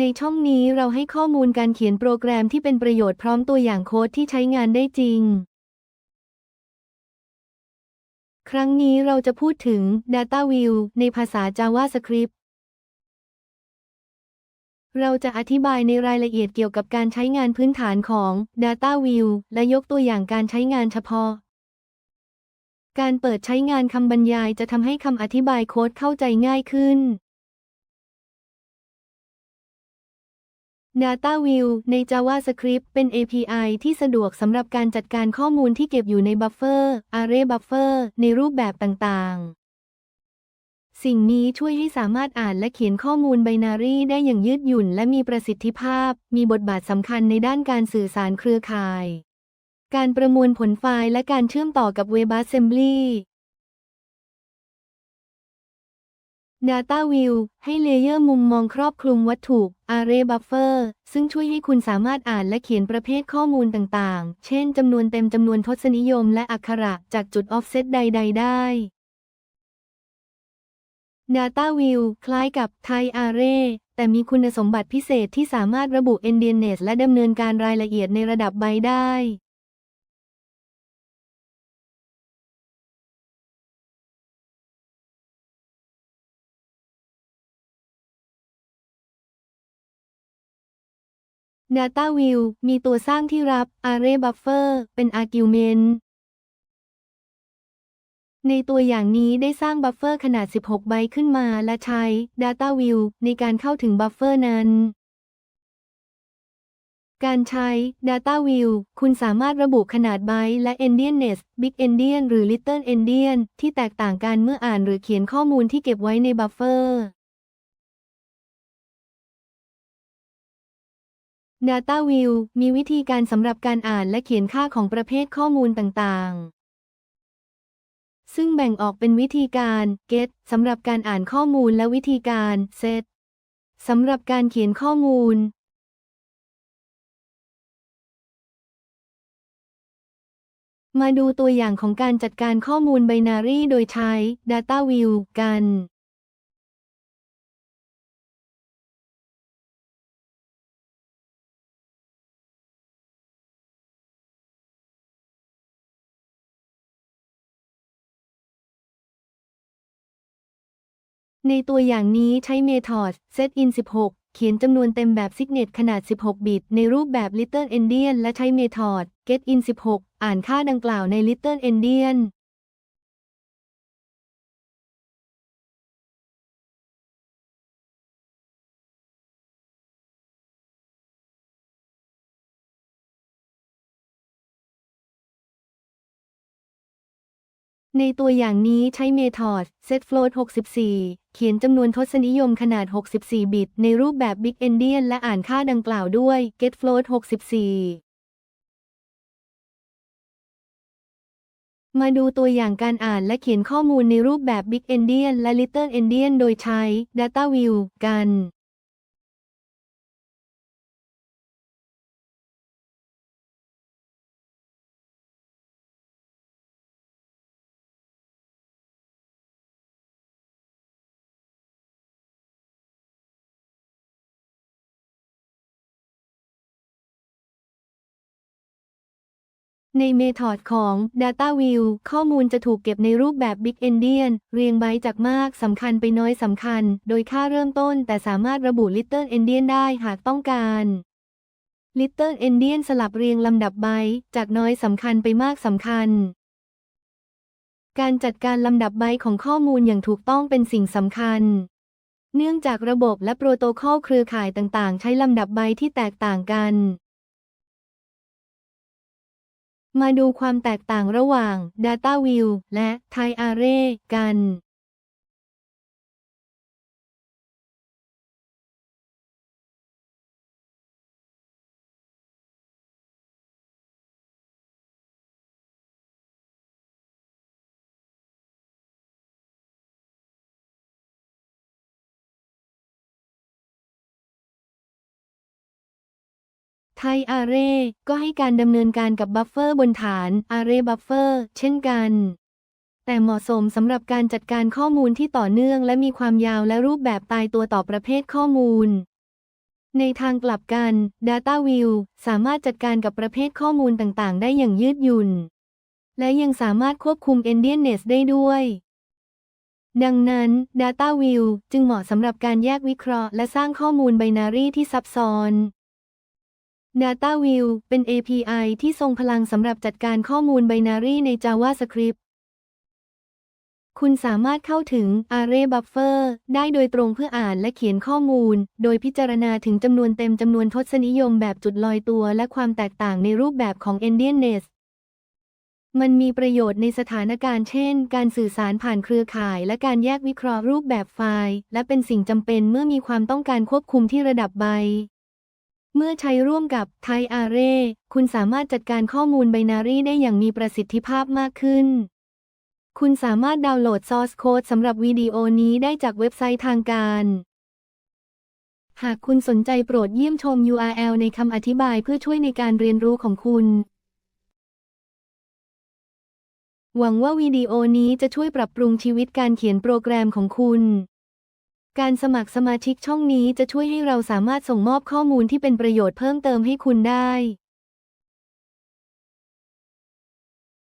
ในช่องนี้เราให้ข้อมูลการเขียนโปรแกรมที่เป็นประโยชน์พร้อมตัวอย่างโค้ดที่ใช้งานได้จริง ครั้งนี้เราจะพูดถึง Data View ในภาษา JavaScript เราจะอธิบายในรายละเอียดเกี่ยวกับการใช้งานพื้นฐานของ Data View และยกตัวอย่างการใช้งานเฉพาะ การเปิดใช้งานคำบรรยายจะทำให้คำอธิบายโค้ดเข้าใจง่ายขึ้น Data View ใน JavaScript เป็น API ที่สะดวกสำหรับการจัดการข้อมูลที่เก็บอยู่ในบัฟเฟอร์ Array Buffer ในรูปแบบต่างๆ สิ่งนี้ช่วยให้สามารถอ่านและเขียนข้อมูลไบนารีได้อย่างยืดหยุ่นและมีประสิทธิภาพ มีบทบาทสำคัญในด้านการสื่อสารเครือข่าย การประมวลผลไฟล์และการเชื่อมต่อกับ WebAssembly Data View ให้เลเยอร์มุมมองครอบคลุมวัตถุ Array Buffer ซึ่งช่วยให้คุณสามารถอ่านและเขียนประเภทข้อมูลต่างๆ เช่นจำนวนเต็มจำนวนทศนิยมและอักขระจากจุด offset ใด ๆ ได้ Data View คล้ายกับ Type Array แต่มีคุณสมบัติพิเศษที่สามารถระบุ Endianness และดำเนินการรายละเอียดในระดับไบได้ Data View มีตัวสร้างที่รับ Array Buffer เป็น Argument ในตัวอย่างนี้ได้สร้างบัฟเฟอร์ขนาด 16 ไบต์ขึ้นมาและใช้ Data View ในการเข้าถึงบัฟเฟอร์นั้น การใช้ Data View คุณสามารถระบุขนาดไบต์และ Endianness Big Endian หรือ Little Endian ที่แตกต่างกันเมื่ออ่านหรือเขียนข้อมูลที่เก็บไว้ในบัฟเฟอร์ Data View มีวิธีการสำหรับการอ่านและเขียนค่าของประเภทข้อมูลต่างๆ ซึ่งแบ่งออกเป็นวิธีการ get สำหรับการอ่านข้อมูลและวิธีการ set สำหรับการเขียนข้อมูล มาดูตัวอย่างของการจัดการข้อมูลไบนารีโดยใช้ Data View กัน ในตัวอย่างนี้ใช้เมธอด setIn 16 เขียนจำนวนเต็มแบบซิกเนตขนาด 16 บิต ในรูปแบบ Little Endian และใช้เมธอด getIn 16 อ่านค่าดังกล่าวใน Little Endian ในตัวอย่างนี้ใช้ Method setFloat 64 เขียนจำนวนทศนิยมขนาด 64 บิต ในรูปแบบ Big Endian และอ่านค่าดังกล่าวด้วย getFloat 64 มาดูตัวอย่างการอ่านและเขียนข้อมูลในรูปแบบ Big Endian และ Little Endian โดยใช้ Data View กัน ในเมธอดของ Data View ข้อมูลจะถูกเก็บในรูปแบบ Big Endian เรียงไบต์จากมากสำคัญไปน้อยสำคัญ โดยค่าเริ่มต้น แต่สามารถระบุ Little Endian ได้หากต้องการ Little Endian สลับเรียงลำดับไบต์จากน้อยสำคัญไปมากสำคัญ การจัดการลำดับไบต์ของข้อมูลอย่างถูกต้องเป็นสิ่งสำคัญ เนื่องจากระบบและโปรโตคอลเครือข่ายต่างๆ ใช้ลำดับไบต์ที่แตกต่างกัน มาดูความแตกต่างระหว่าง Data View และ Type Array กัน Type Array ก็ให้การดำเนินการกับบัฟเฟอร์บนฐาน Array Buffer เช่นกัน แต่เหมาะสมสำหรับการจัดการข้อมูลที่ต่อเนื่องและมีความยาวและรูปแบบตายตัวต่อประเภทข้อมูล ในทางกลับกัน Data View สามารถจัดการกับประเภทข้อมูลต่างๆ ได้อย่างยืดหยุ่น และยังสามารถควบคุม Endianness ได้ด้วยดังนั้น Data View จึงเหมาะสำหรับการแยกวิเคราะห์และสร้างข้อมูลไบนารีที่ซับซ้อน Data View เป็น API ที่ทรงพลังสำหรับจัดการข้อมูลไบนารีใน JavaScript คุณสามารถเข้าถึง Array Buffer ได้โดยตรงเพื่ออ่านและเขียนข้อมูล โดยพิจารณาถึงจำนวนเต็มจำนวนทศนิยมแบบจุดลอยตัวและความแตกต่างในรูปแบบของ Endianness มันมีประโยชน์ในสถานการณ์เช่น การสื่อสารผ่านเครือข่าย และการแยกวิเคราะห์รูปแบบไฟล์ และเป็นสิ่งจำเป็นเมื่อมีความต้องการควบคุมที่ระดับใบ เมื่อใช้ร่วมกับ Type Array คุณสามารถจัดการข้อมูลไบนารีได้อย่างมีประสิทธิภาพมากขึ้น คุณสามารถดาวน์โหลด Source Code สำหรับวิดีโอนี้ได้จากเว็บไซต์ทางการ หากคุณสนใจโปรดเยี่ยมชม URL ในคำอธิบายเพื่อช่วยในการเรียนรู้ของคุณ หวังว่าวิดีโอนี้จะช่วยปรับปรุงชีวิตการเขียนโปรแกรมของคุณ การสมัครสมาชิกช่องนี้จะช่วยให้เราสามารถส่งมอบข้อมูลที่เป็นประโยชน์เพิ่มเติมให้คุณได้